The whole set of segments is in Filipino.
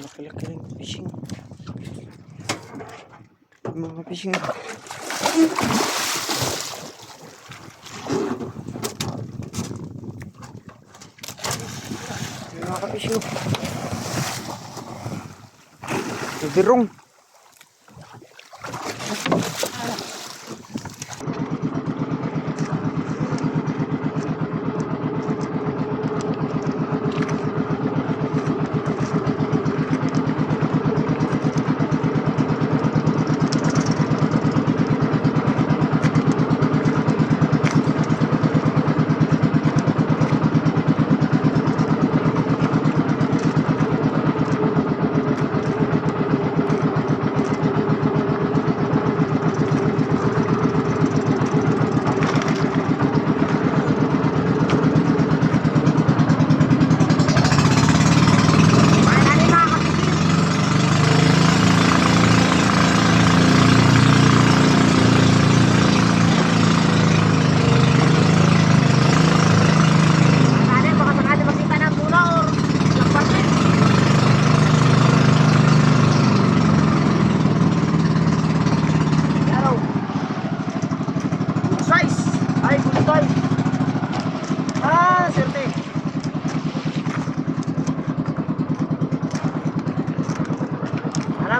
Laki-laki rin fishing. Mga fishing. Mga fishing. Birong.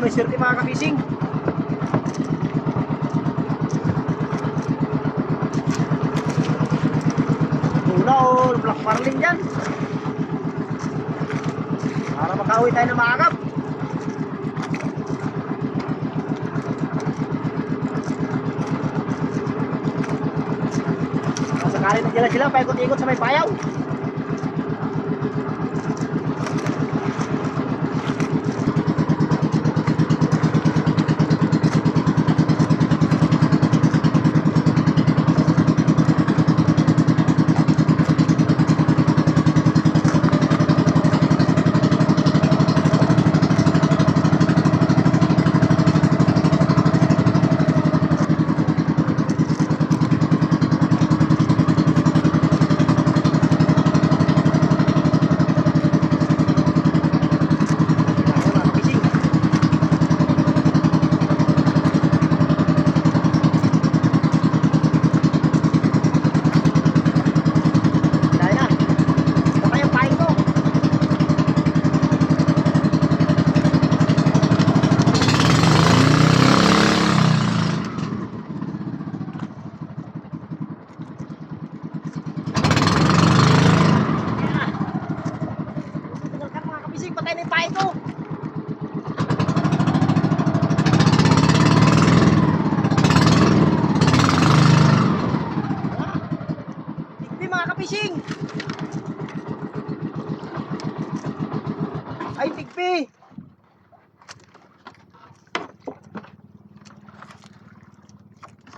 Ano, may serte mga kabising. Tuna or black marlin dyan. Para makauwi tayo ng maagap. Sakali na dyan sila, paikot-ikot sa may payaw. Mga kapising. Ay, tigpi.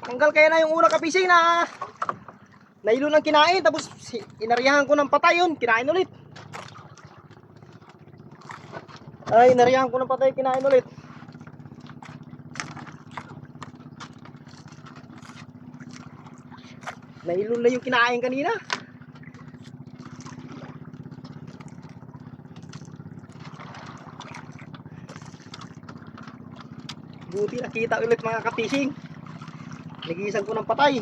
Tanggal kaya na yung unang kapising na nailo ng kinain tapos inariyahan ko ng patay yun, kinain ulit. Ay, inariyahan ko ng patay, kinain ulit. Nailo na yung kinain kanina. Buti nakita ulit mga kapising. Nagisan ko ng patay.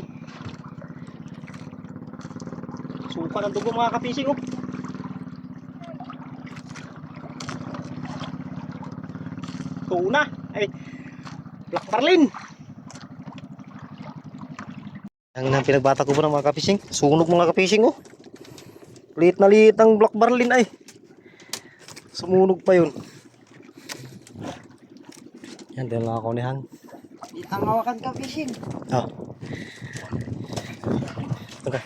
Supa ng dugo mga kapising oh. Tuna. Ay, Black Marlin. Ang nang pinagbata ko po ng mga kapising. Sunog mga kapising oh. Liit na liit ang Black Marlin ay. Sumunog pa yun. Yan, ako ni Hang. Ang hawakan ka fishing. Oh. Okay.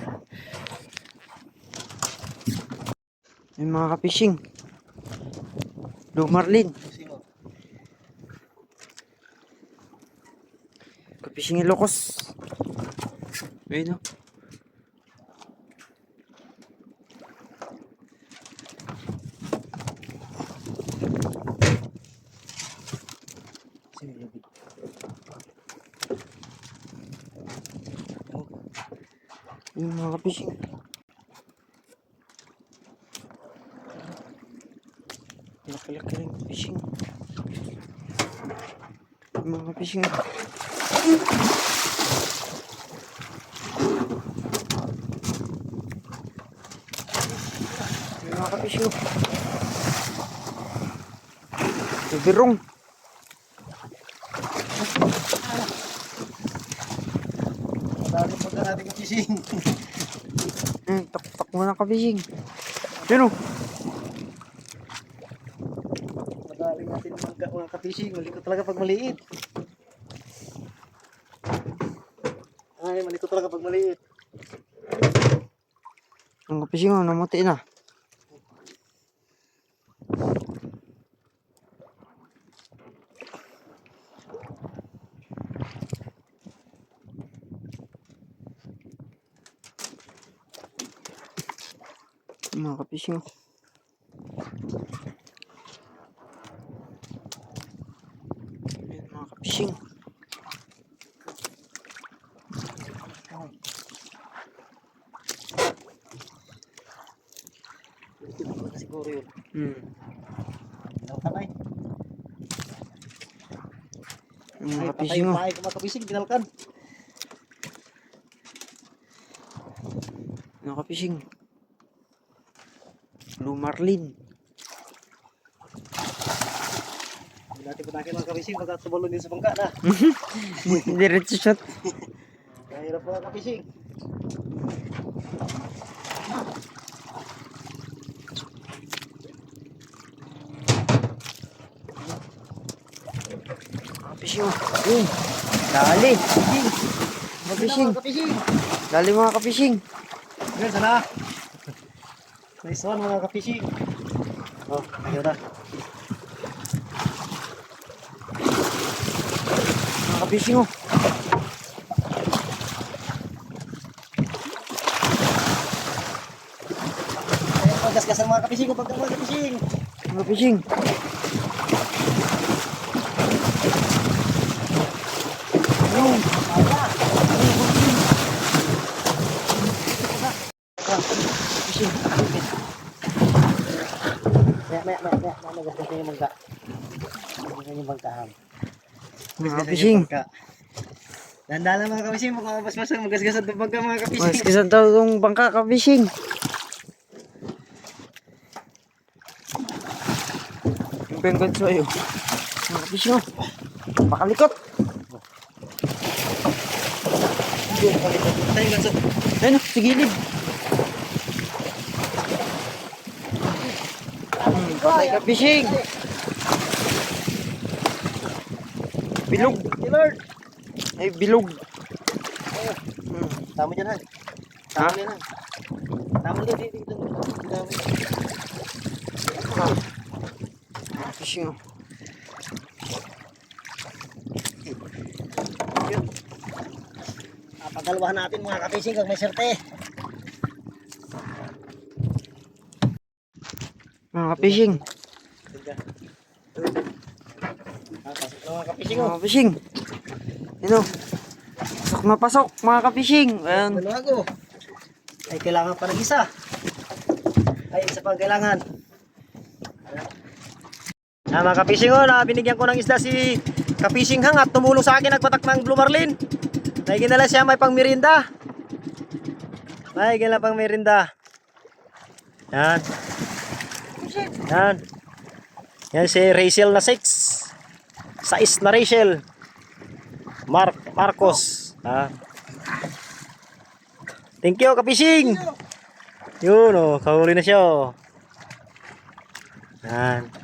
Yung mga kapishing. Blue Marlin. Kapishing Ilocos. Ayun o. Yung mga kapishing. Laki-laki rin fishing. Yung mga fishing. Yung mga fishing. Bibirong. Dami pa natin ka-fishing. Hmm, tak-tak mo na ka-fishing. Yun o. Madaling natin mag mga ka-fishing. Malikot talaga pag maliit. Ay, malikot talaga pag maliit. Ang ka-fishing o, namuti na. Mga ka-fishing o. Ayan, mga talaga siguro yun. Hmm. Dinalkan ay. Yung mga Ay, patay ka-fishing yung o. pahay ko mga ka-fishing. Blue Marlin. Hindi natin patakin mga ka-fishing. Pagkat tumalon din sa bangka na. Diretso shot. Kahirap mga ka-fishing. Mga fishing o. Yun. Dali. Mga ka-fishing. Dali mga ka-fishing. Yan, sana. Nice one mga ka-fishing. Oh, ayun na. Mga ka-fishing o. Ayun, pagkasgasan mga ka-fishing. Pagka mga ka-fishing. Mga fishing. Yun. Fishing. Maya, maya, maya, maya. Maya, magasgasan yung bangka. Magasgasan yung bangkahan. Mga fishing. Dandalan mga ka-fishing. Mga basbasan. Magasgasan itong bangka mga ka-fishing. kisan daw yung bangka ka-fishing. Yung pengkot sa'yo. Mga ka-fishing o. Pakalikot. Tayo ganso. Ayun sa gilid. Hmm, Patay ka-fishing. Bilog. Lord. Ay, bilog. Hmm. Tama dyan ha. Ha? Tama dyan ha. Tama dyan. Dito. Dito. Mga fishing. Ah, Pagdalawahan natin mga ka-fishing kag may serte. Mga ka-fishing. Ah, pasok na mga ka-fishing oh. Mga ka-fishing. Yun o. Pasok na pasok, mga ka-fishing. Ayan. Dalawago. Ay kailangan pa ng isa. Ay isa pang kailangan. Ah, mga ka-fishing oh, na binigyan ko ng isda si ka-fishing hang at tumulong sa akin nagpatak ng blue marlin. May ginala siya may pang merinda. May ginala pang merinda. Yan. Yan. Yan si Rachel na 6. Sais na Rachel. Mark Marcos. Ha. Thank you, kapishing. Yun, oh, kahuli na siya, oh. Yan.